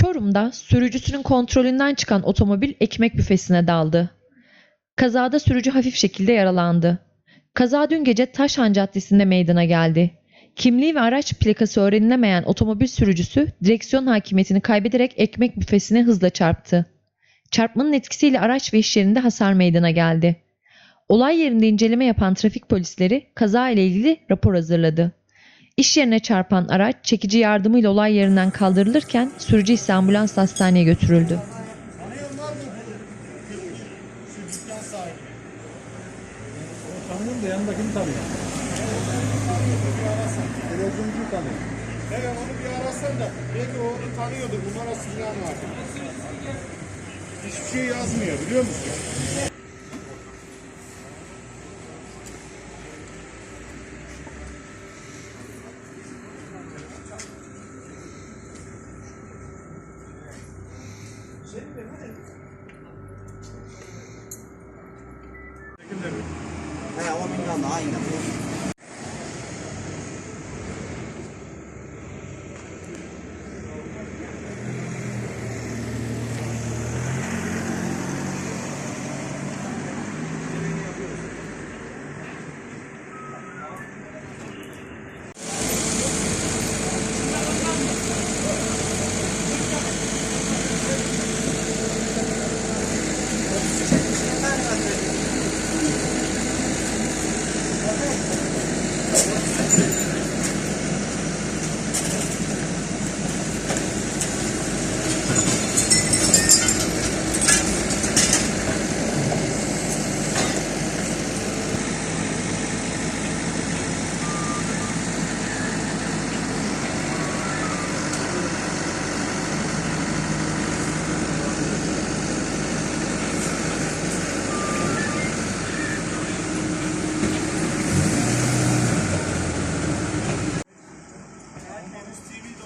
İstanbul'da sürücüsünün kontrolünden çıkan otomobil ekmek büfesine daldı. Kazada sürücü hafif şekilde yaralandı. Kaza dün gece Taşhan Caddesi'nde meydana geldi. Kimliği ve araç plakası öğrenilemeyen otomobil sürücüsü direksiyon hakimiyetini kaybederek ekmek büfesine hızla çarptı. Çarpmanın etkisiyle araç ve iş yerinde hasar meydana geldi. Olay yerinde inceleme yapan trafik polisleri kaza ile ilgili rapor hazırladı. İş yerine çarpan araç çekici yardımıyla olay yerinden kaldırılırken sürücü ise ambulans hastaneye götürüldü. Hiçbir şey yazmıyor biliyor musun? He o binada aynen. フフフフ。З